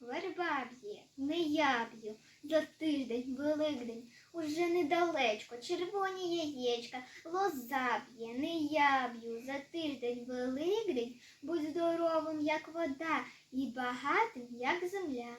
Верба б'є, не я б'ю. За тиждень, Великдень, уже недалечко, червоні яєчка, лоза б'є, не я б'ю. За тиждень, Великдень, будь здоровим, як вода, і багатим, як земля.